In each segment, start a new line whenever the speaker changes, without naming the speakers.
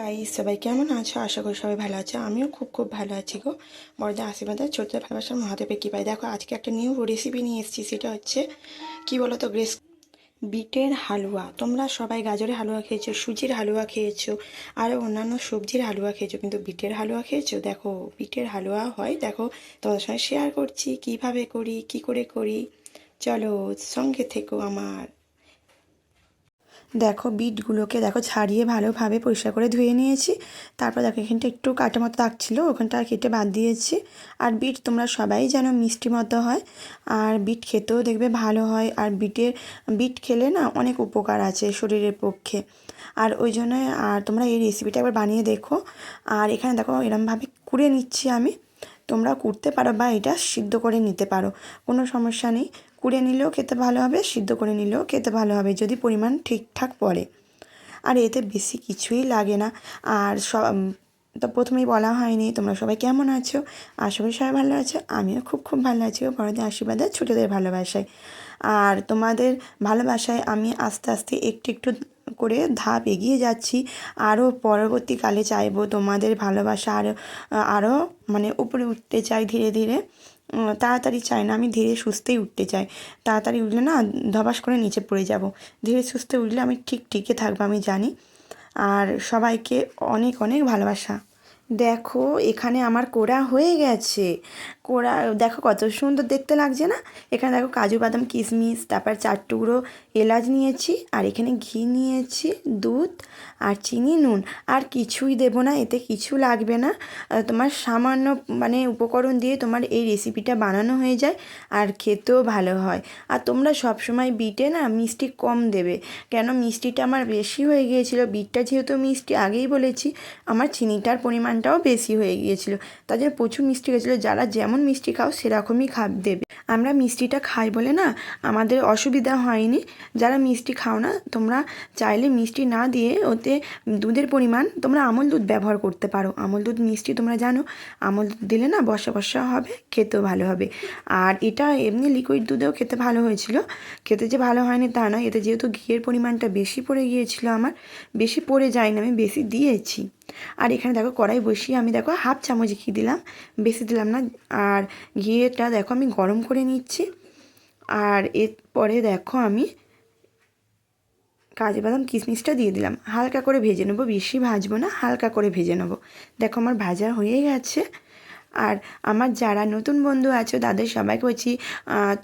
তাই সবাই কেমন আছো? আশা করি সবাই ভালো আছো। আমিও খুব খুব ভালো আছি গো। বড়দের আশীর্বাদে ছোটদের ভালোবাসার মহাদেবের কী পাই দেখো, আজকে একটা নিউ রেসিপি নিয়ে এসেছি। সেটা হচ্ছে, কি বলো তো গ্রেস বিটের হালুয়া। তোমরা সবাই গাজরের হালুয়া খেয়েছো, সুজির হালুয়া খেয়েছো আরও অন্যান্য সবজির হালুয়া খেয়েছো, কিন্তু বিটের হালুয়া খেয়েছো? দেখো, বিটের হালুয়া হয়, দেখো, তোমাদের সঙ্গে শেয়ার করছি। কীভাবে করি, কি করে করি? চলো, সঙ্গে থেকো আমার। দেখো বিটগুলোকে দেখো ছাড়িয়ে ভালোভাবে পরিষ্কার করে ধুয়ে নিয়েছি। তারপর দেখো এখানটা একটু কাটা মতো দাগ ওখানটা কেটে বাদ দিয়েছি। আর বিট তোমরা সবাই যেন মিষ্টি মতো হয়। আর বিট খেতেও দেখবে ভালো হয়। আর বিটের, বিট খেলে না অনেক উপকার আছে শরীরের পক্ষে। আর ওই জন্য, আর তোমরা এই রেসিপিটা একবার বানিয়ে দেখো। আর এখানে দেখো এরমভাবে কুড়ে নিচ্ছি আমি। তোমরা কুড়তে পারো বা এটা সিদ্ধ করে নিতে পারো। কোনো সমস্যা নেই। কুড়ে নিলেও খেতে ভালো হবে, সিদ্ধ করে নিলেও খেতে ভালো হবে, যদি পরিমাণ ঠিকঠাক পড়ে। আর এতে বেশি কিছুই লাগে না। আর সব তো প্রথমেই বলা হয়নি, তোমরা সবাই কেমন আছো? আশা করি সবাই ভালো আছো। আমিও খুব খুব ভালো আছি ও বড়দের আশীর্বাদে, ছোটোদের ভালোবাসায়। আর তোমাদের ভালোবাসায় আমি আস্তে আস্তে একটু একটু করে ধাপ এগিয়ে যাচ্ছি। আরও পরবর্তীকালে চাইব তোমাদের ভালোবাসা আরও আরও মানে উপরে উঠতে চাই ধীরে ধীরে। তাড়াতাড়ি চাই না, আমি ধীরে সুস্থেই উঠতে চাই। তাড়াতাড়ি উঠলে না ধবাস করে নিচে পড়ে যাব। ধীরে সুস্থে উঠলে আমি ঠিক টিকে থাকব, আমি জানি। আর সবাইকে অনেক অনেক ভালোবাসা। দেখো, এখানে আমার কোড়া হয়ে গেছে। কোড়া, দেখো কত সুন্দর দেখতে লাগছে না? এখানে দেখো কাজু বাদাম, কিশমিশ, তারপর চার টুকরো এলাচ নিয়েছি, আর এখানে ঘি নিয়েছি, দুধ আর চিনি, নুন। আর কিছুই দেব না, এতে কিছু লাগবে না। তোমার সামান্য মানে উপকরণ দিয়ে তোমার এই রেসিপিটা বানানো হয়ে যায়, আর খেতেও ভালো হয়। আর তোমরা সব সময় বিটে না মিষ্টি কম দেবে। কেন? মিষ্টিটা আমার বেশি হয়ে গিয়েছিল। বিটটা যেহেতু মিষ্টি, আগেই বলেছি, আমার চিনিটার পরিমাণটাও বেশি হয়ে গিয়েছিল। তাদের প্রচুর মিষ্টি গেছিল যারা যেমন মিষ্টি খাও, সেরকমই খাব দেবে। আমরা মিষ্টিটা খাই বলে না, আমাদের অসুবিধা হয়নি। যারা মিষ্টি খাও না, তোমরা চাইলে মিষ্টি না দিয়ে ওতে দুধের পরিমাণ তোমরা আমল দুধ ব্যবহার করতে পারো। আমল দুধ মিষ্টি তোমরা জানো, আমল দুধ দিলে না বসা বসা হবে, খেতেও ভালো হবে। আর এটা এমনি লিকুইড দুধেও খেতে ভালো হয়েছিল। খেতে যে ভালো হয়নি তা নয়, এতে যেহেতু ঘিয়ের পরিমাণটা বেশি পড়ে গিয়েছিল আমার, বেশি পড়ে যায়নি, আমি বেশি দিয়েছি। আর এখানে দেখো কড়াই বসিয়ে আমি দেখো হাফ চামচ ঘি দিলাম, বেশি দিলাম না। আর ঘিটা দেখো আমি গরম করে নিচ্ছি। আর এরপরে দেখো আমি কাজু বাদাম কিশমিশটা দিয়ে দিলাম। হালকা করে ভেজে নেব, বেশি ভাজবো না, হালকা করে ভেজে নেব। দেখো আমার ভাজা হয়ে গেছে। আর আমার যারা নতুন বন্ধু আছো, তাদের সবাইকে বলছি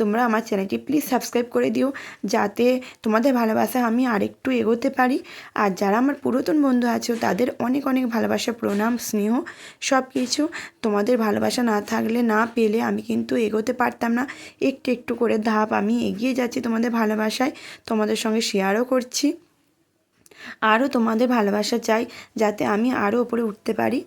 তোমরা আমার চ্যানেলটি প্লিজ সাবস্ক্রাইব করে দিও, যাতে তোমাদের ভালোবাসা আমি আরেকটু এগোতে পারি। আর যারা আমার পুরাতন বন্ধু আছো, তাদের অনেক অনেক ভালোবাসা, প্রণাম, স্নেহ সব কিছু তোমাদের ভালোবাসা না থাকলে, না পেলে আমি কিন্তু এগোতে পারতাম না। একটু একটু করে ধাপ আমি এগিয়ে যাচ্ছি তোমাদের ভালোবাসায়, তোমাদের সঙ্গে শেয়ারও করছি। আরও তোমাদের ভালোবাসা চাই, যাতে আমি আরও ওপরে উঠতে পারি।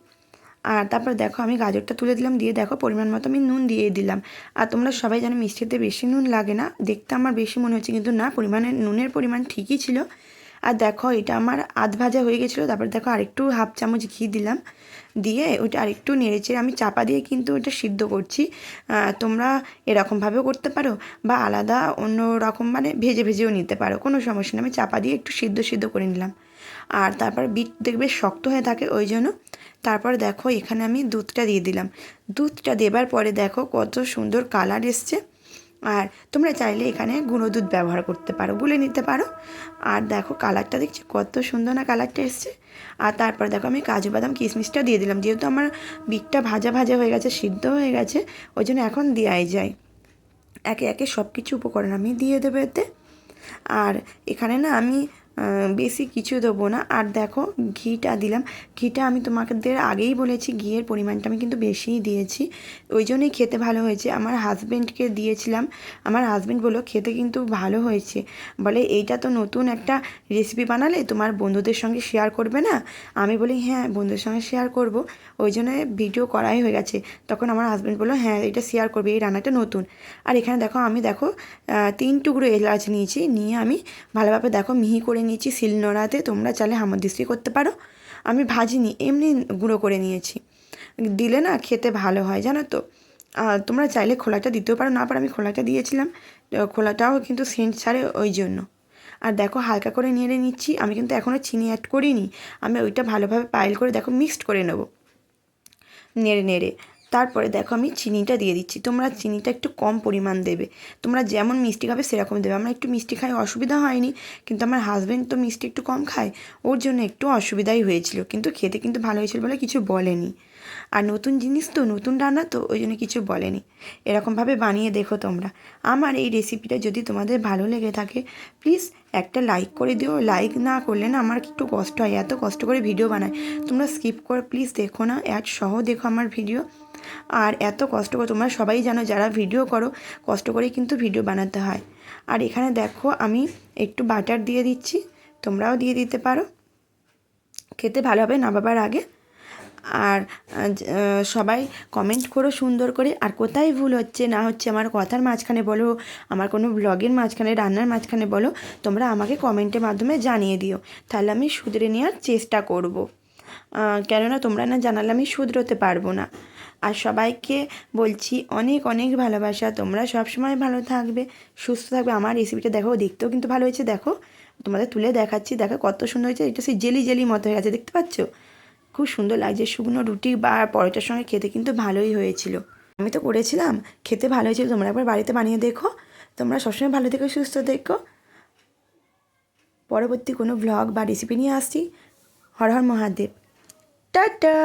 আর তারপর দেখো আমি গাজরটা তুলে দিলাম, দিয়ে দেখো পরিমাণ মতো আমি নুন দিয়ে দিলাম। আর তোমরা সবাই জানো মিষ্টিতে বেশি নুন লাগে না। দেখতে আমার বেশি মনে হচ্ছে কিন্তু না, পরিমাণে নুনের পরিমাণ ঠিকই ছিল। আর দেখো, এটা আমার আধ ভাজা হয়ে গেছিল, তারপর দেখো আরেকটু হাফ চামচ ঘি দিলাম। দিয়ে ওইটা আরেকটু নেড়েচেড়ে আমি চাপা দিয়ে কিন্তু ওটা সিদ্ধ করছি। তোমরা এরকমভাবেও করতে পারো বা আলাদা অন্য রকম মানে ভেজে ভেজেও নিতে পারো, কোনো সমস্যা নেই। আমি চাপা দিয়ে একটু সিদ্ধ সিদ্ধ করে নিলাম। আর তারপর বিট দেখবে শক্ত হয়ে থাকে ওই জন্য। তারপর দেখো এখানে আমি দুধটা দিয়ে দিলাম। দুধটা দেবার পরে দেখো কত সুন্দর কালার এসছে। আর তোমরা চাইলে এখানে গুঁড়ো দুধ ব্যবহার করতে পারো, গুলে নিতে পারো। আর দেখো কালারটা দেখছি কত সুন্দর না কালারটা এসছে। আর তারপর দেখো আমি কাজু বাদাম কিশমিশটা দিয়ে দিলাম, যেহেতু আমার বিটটা ভাজা ভাজা হয়ে গেছে, সিদ্ধ হয়ে গেছে, ওই জন্য এখন দেওয়াই যায়। একে একে সব কিছু উপকরণ আমি দিয়ে দেবো এতে। আর এখানে না আমি বেশি কিছু দেবো না। আর দেখো, ঘিটা দিলাম। ঘিটা আমি তোমাদের আগেই বলেছি, ঘিয়ের পরিমাণটা আমি কিন্তু বেশিই দিয়েছি। ওই জন্যই খেতে ভালো হয়েছে। আমার হাজব্যান্ডকে দিয়েছিলাম। আমার হাজব্যান্ড বলল, খেতে কিন্তু ভালো হয়েছে। বলে, এইটা তো নতুন একটা রেসিপি বানালে তোমার বন্ধুদের সঙ্গে শেয়ার করবে না? আমি বলি হ্যাঁ বন্ধুদের সঙ্গে শেয়ার করব। ওই জন্য ভিডিও করাই হয়ে গেছে। তখন আমার হাজব্যান্ড বলল হ্যাঁ এটা শেয়ার করবে, এই রান্নাটা নতুন। আর এখানে দেখো, আমি দেখো তিন টুকরো এলাচ নিয়েছি। নিয়ে আমি ভালোভাবে দেখো, মিহি করে নিয়েছি শিলনোড়াতে তোমরা চাইলে হামাদিস্তি করতে পারো। আমি ভাজিনি, এমনি গুঁড়ো করে নিয়েছি। দিলে না খেতে ভালো হয়, জানো তো? তোমরা চাইলে খোলাটা দিতেও পারো, না পারো আমি খোলাটা দিয়েছিলাম। খোলাটাও কিন্তু সেন্ট ছাড়ে ওই জন্য। আর দেখো হালকা করে নেড়ে নিচ্ছি, আমি কিন্তু এখনও চিনি অ্যাড করিনি। আমি ওইটা ভালোভাবে পাইল করে দেখো মিক্সড করে নেব। নেড়ে নেড়ে। তারপরে দেখো আমি চিনিটা দিয়ে দিচ্ছি। তোমরা চিনিটা একটু কম পরিমাণ দেবে। তোমরা যেমন মিষ্টি খাবে সেরকম দেবে। আমরা একটু মিষ্টি খাই অসুবিধা হয়নি, কিন্তু আমার হাজব্যান্ড তো মিষ্টি একটু কম খায়, ওর জন্য একটু অসুবিধাই হয়েছিল। কিন্তু খেতে কিন্তু ভালো হয়েছিল বলে কিছু বলেনি। আর নতুন জিনিস তো, নতুন রান্না তো, ওই জন্য কিছু বলেনি। এরকমভাবে বানিয়ে দেখো তোমরা। আমার এই রেসিপিটা যদি তোমাদের ভালো লেগে থাকে প্লিজ একটা লাইক করে দিও। লাইক না করলে না আমার একটু কষ্ট হয়। এত কষ্ট করে ভিডিও বানায়। তোমরা স্কিপ করে প্লিজ দেখো না। অ্যাড সহ দেখো আমার ভিডিও আর এত কষ্ট করে তোমরা সবাই জানো যারা ভিডিও করো, কষ্ট করেই কিন্তু ভিডিও বানাতে হয়। আর এখানে দেখো আমি একটু বাটার দিয়ে দিচ্ছি, তোমরাও দিয়ে দিতে পারো। খেতে ভালো হবে নামাবার আগে। আর সবাই কমেন্ট করো সুন্দর করে। আর কোথায় ভুল হচ্ছে না হচ্ছে আমার কথার মাঝখানে বলো, আমার কোনো ব্লগের মাঝখানে, রান্নার মাঝখানে বলো, তোমরা আমাকে কমেন্টের মাধ্যমে জানিয়ে দিও। তাহলে আমি শুধরে নেওয়ার চেষ্টা করব। কেননা তোমরা না জানালে আমি শুধরোতে পারব না। আর সবাইকে বলছি অনেক অনেক ভালোবাসা। তোমরা সবসময় ভালো থাকবে, সুস্থ থাকবে। আমার রেসিপিটা দেখো, দেখতেও কিন্তু ভালো হয়েছে, দেখো। তোমাদের তুলে দেখাচ্ছি, দেখো কত সুন্দর হয়েছে। এটা সেই জেলি জেলি মতো হয়ে গেছে, দেখতে পাচ্ছ? খুব সুন্দর লাগছে, শুকনো রুটি বা পরোটার সঙ্গে খেতে কিন্তু ভালোই হয়েছিল। আমি তো করেছিলাম, খেতে ভালো হয়েছিল। তোমরা একবার বাড়িতে বানিয়ে দেখো। তোমরা সবসময় ভালো থেকো, সুস্থ দেখো পরবর্তী কোনো ভ্লগ বা রেসিপি নিয়ে আসছি। হর হর মহাদেব। টাটা!